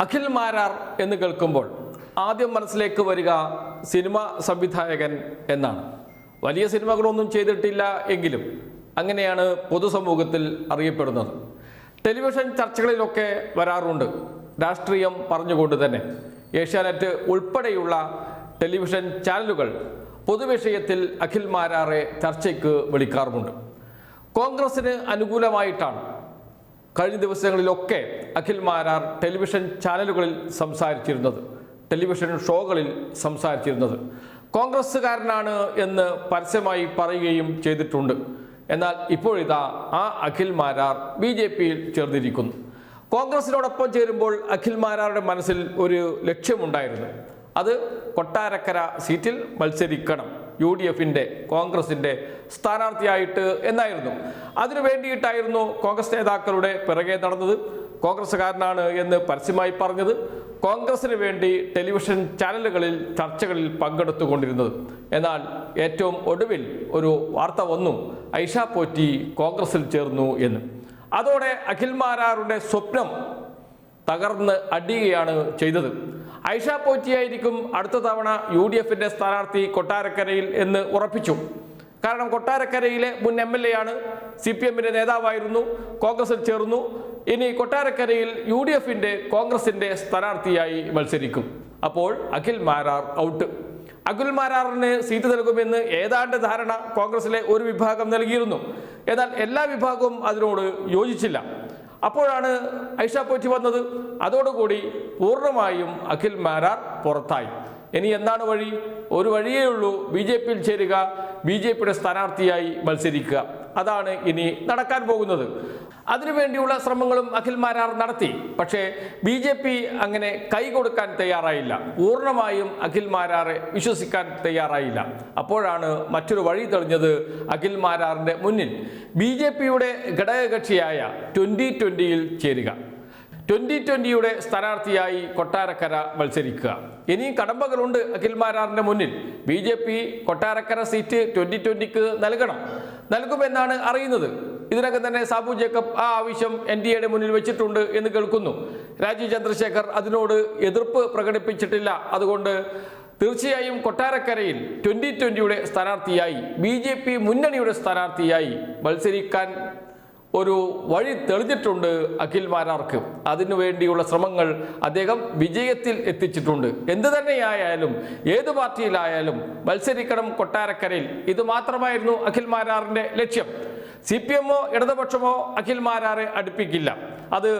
അഖിൽ മാരാർ എന്ന് കേൾക്കുമ്പോൾ ആദ്യം മനസ്സിലേക്ക് വരിക സിനിമ സംവിധായകൻ എന്നാണ്. വലിയ സിനിമകളൊന്നും ചെയ്തിട്ടില്ല എങ്കിലും അങ്ങനെയാണ് പൊതുസമൂഹത്തിൽ അറിയപ്പെടുന്നത്. ടെലിവിഷൻ ചർച്ചകളിലൊക്കെ വരാറുണ്ട്. രാഷ്ട്രീയം പറഞ്ഞുകൊണ്ട് തന്നെ. ഏഷ്യാനെറ്റ് ഉൾപ്പെടെയുള്ള ടെലിവിഷൻ ചാനലുകൾ പൊതുവിഷയത്തിൽ അഖിൽ മാരാറെ ചർച്ചയ്ക്ക് വിളിക്കാറുമുണ്ട്. കോൺഗ്രസിന് അനുകൂലമായിട്ടാണ് കഴിഞ്ഞ ദിവസങ്ങളിലൊക്കെ അഖിൽ മാരാർ ടെലിവിഷൻ ചാനലുകളിൽ സംസാരിച്ചിരുന്നത് ടെലിവിഷൻ ഷോകളിൽ സംസാരിച്ചിരുന്നത്. കോൺഗ്രസ്സുകാരനാണ് എന്ന് പരസ്യമായി പറയുകയും ചെയ്തിട്ടുണ്ട്. എന്നാൽ ഇപ്പോഴിതാ ആ അഖിൽ മാരാർ ബി ജെ പിയിൽ ചേർന്നിരിക്കുന്നു. കോൺഗ്രസിനോടൊപ്പം ചേരുമ്പോൾ അഖിൽ മാരാരുടെ മനസ്സിൽ ഒരു ലക്ഷ്യമുണ്ടായിരുന്നു. അത് കൊട്ടാരക്കര സീറ്റിൽ മത്സരിക്കണം. യു ഡി എഫിന്റെ കോൺഗ്രസിന്റെ സ്ഥാനാർത്ഥിയായിട്ട് എന്നായിരുന്നു. അതിനു വേണ്ടിയിട്ടായിരുന്നു കോൺഗ്രസ് നേതാക്കളുടെ പിറകെ നടന്നത്. കോൺഗ്രസ്സുകാരനാണ് എന്ന് പരസ്യമായി പറഞ്ഞത്. കോൺഗ്രസിന് വേണ്ടി ടെലിവിഷൻ ചാനലുകളിൽ ചർച്ചകളിൽ പങ്കെടുത്തുകൊണ്ടിരുന്നത്. എന്നാൽ ഏറ്റവും ഒടുവിൽ ഒരു വാർത്ത വന്നു. ഐഷ പോറ്റി കോൺഗ്രസിൽ ചേർന്നു എന്ന്. അതോടെ അഖിൽ മാരാറുടെ സ്വപ്നം തകർന്ന് അടിയുകയാണ് ചെയ്തത്. ഐഷ പോറ്റിയായിരിക്കും അടുത്ത തവണ യു ഡി എഫിന്റെ സ്ഥാനാർത്ഥി കൊട്ടാരക്കരയിൽ എന്ന് ഉറപ്പിച്ചു. കാരണം കൊട്ടാരക്കരയിലെ മുൻ എം എൽ എ ആണ് സി പി എമ്മിന്റെ നേതാവായിരുന്നു കോൺഗ്രസിൽ ചേർന്നു. ഇനി കൊട്ടാരക്കരയിൽ യു ഡി എഫിന്റെ കോൺഗ്രസിന്റെ സ്ഥാനാർത്ഥിയായി മത്സരിക്കും. അപ്പോൾ അഖിൽ മാരാർ ഔട്ട്. അഖിൽ മാരാറിന് സീറ്റ് നൽകുമെന്ന് ഏതാണ്ട് ധാരണ കോൺഗ്രസിലെ ഒരു വിഭാഗം നൽകിയിരുന്നു. എന്നാൽ എല്ലാ വിഭാഗവും അതിനോട് യോജിച്ചില്ല. അപ്പോഴാണ് ഐഷ പോറ്റി വന്നത്. അതോടുകൂടി പൂർണമായും അഖിൽ മാരാർ പുറത്തായി. ഇനി എന്താണ് വഴി? ഒരു വഴിയേ ഉള്ളൂ ബി ജെ പിയിൽ ചേരുക ബി ജെ പിയുടെ സ്ഥാനാർത്ഥിയായി മത്സരിക്കുക. അതാണ് ഇനി നടക്കാൻ പോകുന്നത്. അതിനുവേണ്ടിയുള്ള ശ്രമങ്ങളും അഖിൽമാരാർ നടത്തി. പക്ഷേ ബി ജെ പി അങ്ങനെ കൈ കൊടുക്കാൻ തയ്യാറായില്ല. പൂർണമായും അഖിൽ മാരാറെ വിശ്വസിക്കാൻ തയ്യാറായില്ല. അപ്പോഴാണ് മറ്റൊരു വഴി തെളിഞ്ഞത് അഖിൽ മാരാറിന്റെ മുന്നിൽ. ബി ജെ പിയുടെ ഘടകകക്ഷിയായ ട്വന്റി ട്വന്റിയിൽ ചേരുക. ട്വന്റി ട്വന്റിയുടെ സ്ഥാനാർത്ഥിയായി കൊട്ടാരക്കര മത്സരിക്കുക. ഇനിയും കടമ്പകളുണ്ട് അഖിൽ മാരാറിന്റെ മുന്നിൽ. B J P Kottarakkara seat twenty ട്വന്റിക്ക് നൽകണം. നൽകുമെന്നാണ് അറിയുന്നത്. ഇതിനകം തന്നെ സാബു ജേക്കബ് ആ ആവശ്യം എൻ ഡി എയുടെ മുന്നിൽ വെച്ചിട്ടുണ്ട് എന്ന് കേൾക്കുന്നു. രാജീവ് ചന്ദ്രശേഖർ അതിനോട് എതിർപ്പ് പ്രകടിപ്പിച്ചിട്ടില്ല. അതുകൊണ്ട് തീർച്ചയായും കൊട്ടാരക്കരയിൽ ട്വന്റി ട്വന്റിയുടെ സ്ഥാനാർത്ഥിയായി ബി ജെ പി മുന്നണിയുടെ സ്ഥാനാർത്ഥിയായി മത്സരിക്കാൻ ഒരു വഴി തെളിഞ്ഞിട്ടുണ്ട് അഖിൽ മാരാർക്ക് അതിനു വേണ്ടിയുള്ള ശ്രമങ്ങൾ അദ്ദേഹം വിജയത്തിൽ എത്തിച്ചിട്ടുണ്ട്. എന്തു തന്നെയായാലും ഏത് പാർട്ടിയിലായാലും മത്സരിക്കണം കൊട്ടാരക്കരയിൽ. ഇത് മാത്രമായിരുന്നു അഖിൽ മാരാറിന്റെ ലക്ഷ്യം. സി പി എമ്മോ ഇടതുപക്ഷമോ അഖിൽ മാരാറെ അടുപ്പിക്കില്ല. അത്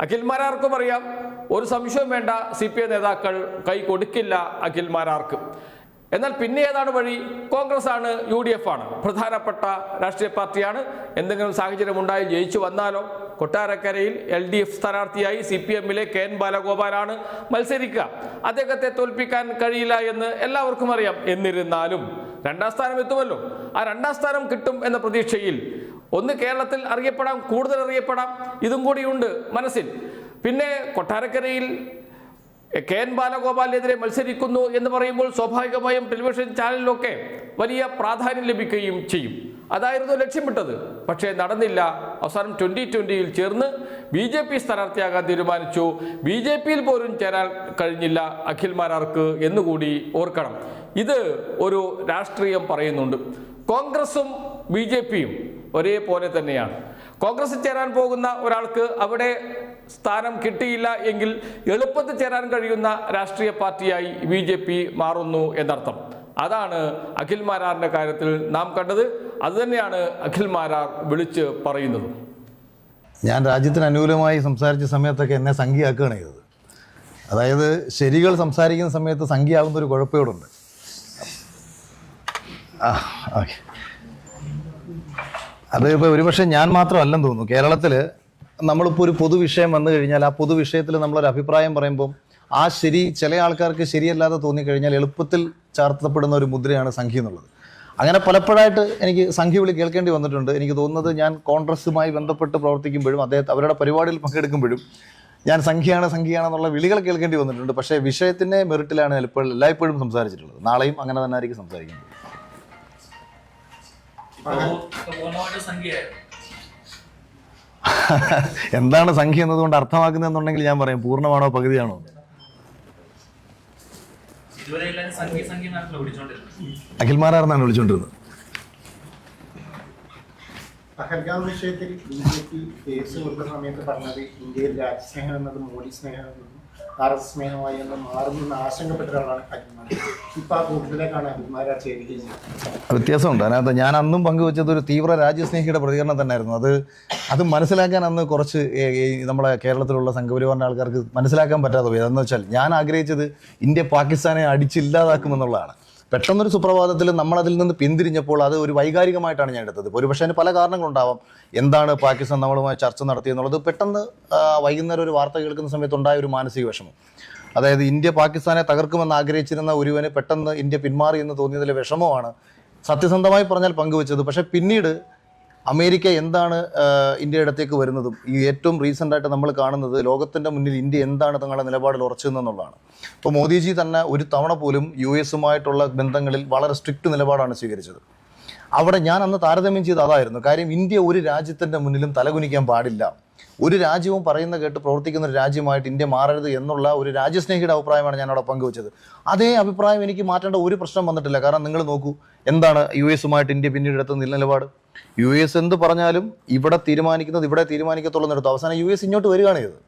അഖിൽ മാരാർക്കും അറിയാം. ഒരു സംശയവും വേണ്ട സി പി എം നേതാക്കൾ കൈ കൊടുക്കില്ല അഖിൽ മാരാർക്ക് എന്നാൽ പിന്നെ ഏതാണ് വഴി? കോൺഗ്രസ് ആണ് യു ഡി എഫ് ആണ് പ്രധാനപ്പെട്ട രാഷ്ട്രീയ പാർട്ടിയാണ്. എന്തെങ്കിലും സാഹചര്യം ഉണ്ടായി ജയിച്ചു വന്നാലോ? കൊട്ടാരക്കരയിൽ എൽ ഡി എഫ് സ്ഥാനാർത്ഥിയായി സി പി എമ്മിലെ കെ എൻ ബാലഗോപാലാണ് മത്സരിക്കുക. അദ്ദേഹത്തെ തോൽപ്പിക്കാൻ കഴിയില്ല എന്ന് എല്ലാവർക്കും അറിയാം. എന്നിരുന്നാലും രണ്ടാം സ്ഥാനം എത്തുമല്ലോ. ആ രണ്ടാം സ്ഥാനം കിട്ടും എന്ന പ്രതീക്ഷയിൽ ഒന്ന് കേരളത്തിൽ അറിയപ്പെടാം കൂടുതൽ അറിയപ്പെടാം. ഇതും കൂടിയുണ്ട് മനസ്സിൽ. പിന്നെ കൊട്ടാരക്കരയിൽ കെ എൻ ബാലഗോപാലിനെതിരെ മത്സരിക്കുന്നു എന്ന് പറയുമ്പോൾ സ്വാഭാവികമായും ടെലിവിഷൻ ചാനലിലൊക്കെ വലിയ പ്രാധാന്യം ലഭിക്കുകയും ചെയ്യും. അതായിരുന്നു ലക്ഷ്യമിട്ടത്. പക്ഷേ നടന്നില്ല. അവസാനം ട്വന്റി ട്വന്റിയിൽ ചേർന്ന് ബി ജെ പി സ്ഥാനാർത്ഥിയാകാൻ തീരുമാനിച്ചു. ബി ജെ പിയിൽ പോലും ചേരാൻ കഴിഞ്ഞില്ല അഖിൽമാരാർക്ക് എന്നുകൂടി ഓർക്കണം. ഇത് ഒരു രാഷ്ട്രീയം പറയുന്നുണ്ട്. കോൺഗ്രസും ബി ജെ പിയും ഒരേപോലെ തന്നെയാണ്. കോൺഗ്രസ് ചേരാൻ പോകുന്ന ഒരാൾക്ക് അവിടെ സ്ഥാനം കിട്ടിയില്ല എങ്കിൽ എളുപ്പത്തിൽ ചേരാൻ കഴിയുന്ന രാഷ്ട്രീയ പാർട്ടിയായി ബി ജെ പി മാറുന്നു എന്നർത്ഥം. അതാണ് അഖിൽ മാരാറിന്റെ കാര്യത്തിൽ നാം കണ്ടത്. അതുതന്നെയാണ് അഖിൽ മാരാർ വിളിച്ച് പറയുന്നത്. ഞാൻ രാജ്യത്തിന് അനുകൂലമായി സംസാരിച്ച സമയത്തൊക്കെ എന്നെ സംഖ്യയാക്കുകയാണ് ചെയ്തത്. അതായത് ശരികൾ സംസാരിക്കുന്ന സമയത്ത് സംഖ്യയാവുന്ന ഒരു കുഴപ്പമുണ്ട്. ആ ഓക്കെ. അത് ഇപ്പോൾ ഒരുപക്ഷെ ഞാൻ മാത്രമല്ലെന്ന് തോന്നുന്നു. കേരളത്തിൽ നമ്മളിപ്പോൾ ഒരു പൊതുവിഷയം വന്നു കഴിഞ്ഞാൽ ആ പൊതുവിഷയത്തിൽ നമ്മളൊരു അഭിപ്രായം പറയുമ്പോൾ ആ ശരി ചില ആൾക്കാർക്ക് ശരിയല്ലാതെ തോന്നിക്കഴിഞ്ഞാൽ എളുപ്പത്തിൽ ചാർത്തപ്പെടുന്ന ഒരു മുദ്രയാണ് സംഖ്യ എന്നുള്ളത്. അങ്ങനെ പലപ്പോഴായിട്ട് എനിക്ക് സംഖ്യ വിളി കേൾക്കേണ്ടി വന്നിട്ടുണ്ട്. എനിക്ക് തോന്നുന്നത് ഞാൻ കോൺഗ്രസുമായി ബന്ധപ്പെട്ട് പ്രവർത്തിക്കുമ്പോഴും അദ്ദേഹത്തെ അവരുടെ പരിപാടിയിൽ പങ്കെടുക്കുമ്പോഴും ഞാൻ സംഖ്യയാണ് സംഖ്യയാണെന്നുള്ള വിളികൾ കേൾക്കേണ്ടി വന്നിട്ടുണ്ട്. പക്ഷേ വിഷയത്തിന്റെ മെറിറ്റിലാണ് ഇപ്പോൾ എല്ലായ്പ്പോഴും സംസാരിച്ചിട്ടുള്ളത്. നാളെയും അങ്ങനെ തന്നെ ആയിരിക്കും സംസാരിക്കുന്നത് എന്താണ് സംഖ്യ എന്നതുകൊണ്ട് അർത്ഥമാക്കുന്നതെന്നുണ്ടെങ്കിൽ ഞാൻ പറയും. പൂർണമാണോ പകുതിയാണോ? വിളിച്ചോണ്ടിരുന്നത്. അഖിൽമാരാർന്നാണ് വിളിച്ചുകൊണ്ടിരുന്നത് പഹൽഗാം വിഷയത്തിൽ ബി ജെ പി കേസ് കൊടുത്ത സമയത്ത് പറഞ്ഞത് ഇന്ത്യയിൽ രാജ്യസ്നേഹം എന്നത് മോഡി സ്നേഹം എന്നും ആർ എസ് സ്നേഹമായി എന്ന് മാറുമെന്ന് ആശങ്കപ്പെട്ട ഒരാളാണ് അഖിൽമാർ വ്യത്യാസമുണ്ട്. അതിനകത്ത് ഞാൻ അന്നും പങ്കുവച്ചത് ഒരു തീവ്ര രാജ്യസ്നേഹിയുടെ പ്രതികരണം തന്നെയായിരുന്നു. അത് അത് മനസ്സിലാക്കാൻ അന്ന് കുറച്ച് നമ്മളെ കേരളത്തിലുള്ള സംഘപരിവാറിന്റെ ആൾക്കാർക്ക് മനസ്സിലാക്കാൻ പറ്റാതെ പോയി. അതെന്ന് വെച്ചാൽ ഞാൻ ആഗ്രഹിച്ചത് ഇന്ത്യ പാകിസ്ഥാനെ അടിച്ചില്ലാതാക്കുമെന്നുള്ളതാണ്. പെട്ടെന്നൊരു സുപ്രഭാതത്തിൽ നമ്മളതിൽ നിന്ന് പിന്തിരിഞ്ഞപ്പോൾ അത് ഒരു വൈകാരികമായിട്ടാണ് ഞാൻ എടുത്തത്. ഒരു പക്ഷേ അതിന് പല കാരണങ്ങളുണ്ടാവാം. എന്താണ് പാകിസ്ഥാൻ നമ്മളുമായി ചർച്ച നടത്തിയെന്നുള്ളത്. പെട്ടെന്ന് വൈകുന്നേരം ഒരു വാർത്ത കേൾക്കുന്ന സമയത്ത് ഉണ്ടായ ഒരു മാനസിക വിഷമം. അതായത് ഇന്ത്യ പാകിസ്ഥാനെ തകർക്കുമെന്ന് ആഗ്രഹിച്ചിരുന്ന ഒരുവന് പെട്ടെന്ന് ഇന്ത്യ പിന്മാറി എന്ന് തോന്നിയതിലെ വിഷമമാണ്. സത്യസന്ധമായി പറഞ്ഞാൽ പങ്കുവച്ചത്. പക്ഷേ പിന്നീട് അമേരിക്ക എന്താണ് ഇന്ത്യയുടെ അടുത്തേക്ക് വരുന്നതും ഈ ഏറ്റവും റീസെന്റായിട്ട് നമ്മൾ കാണുന്നത് ലോകത്തിന്റെ മുന്നിൽ ഇന്ത്യ എന്താണ് തങ്ങളുടെ നിലപാടിൽ ഉറച്ചതെന്നുള്ളതാണ്. ഇപ്പോൾ മോദിജി തന്നെ ഒരു തവണ പോലും യു എസുമായിട്ടുള്ള ബന്ധങ്ങളിൽ വളരെ സ്ട്രിക്റ്റ് നിലപാടാണ് സ്വീകരിച്ചത്. അവിടെ ഞാൻ അന്ന് താരതമ്യം ചെയ്ത് അതായിരുന്നു. കാര്യം ഇന്ത്യ ഒരു രാജ്യത്തിന്റെ മുന്നിലും തലകുനിക്കാൻ പാടില്ല. ഒരു രാജ്യവും പറയുന്ന കേട്ട് പ്രവർത്തിക്കുന്ന ഒരു രാജ്യമായിട്ട് ഇന്ത്യ മാറരുത് എന്നുള്ള ഒരു രാജ്യസ്നേഹിയുടെ അഭിപ്രായമാണ് ഞാൻ അവിടെ പങ്കുവച്ചത്. അതേ അഭിപ്രായം എനിക്ക് മാറ്റേണ്ട ഒരു പ്രശ്നം വന്നിട്ടില്ല. കാരണം നിങ്ങൾ നോക്കൂ എന്താണ് യു എസുമായിട്ട് ഇന്ത്യ പിന്നീട് എടുത്ത നിലനിലപാട് യു എസ് എന്ത് പറഞ്ഞാലും ഇവിടെ തീരുമാനിക്കുന്നത് ഇവിടെ തീരുമാനിക്കത്തുള്ളൂ എന്നെടുത്തു അവസാനം യു എസ് ഇങ്ങോട്ട് വരികയാണ് ചെയ്തത്.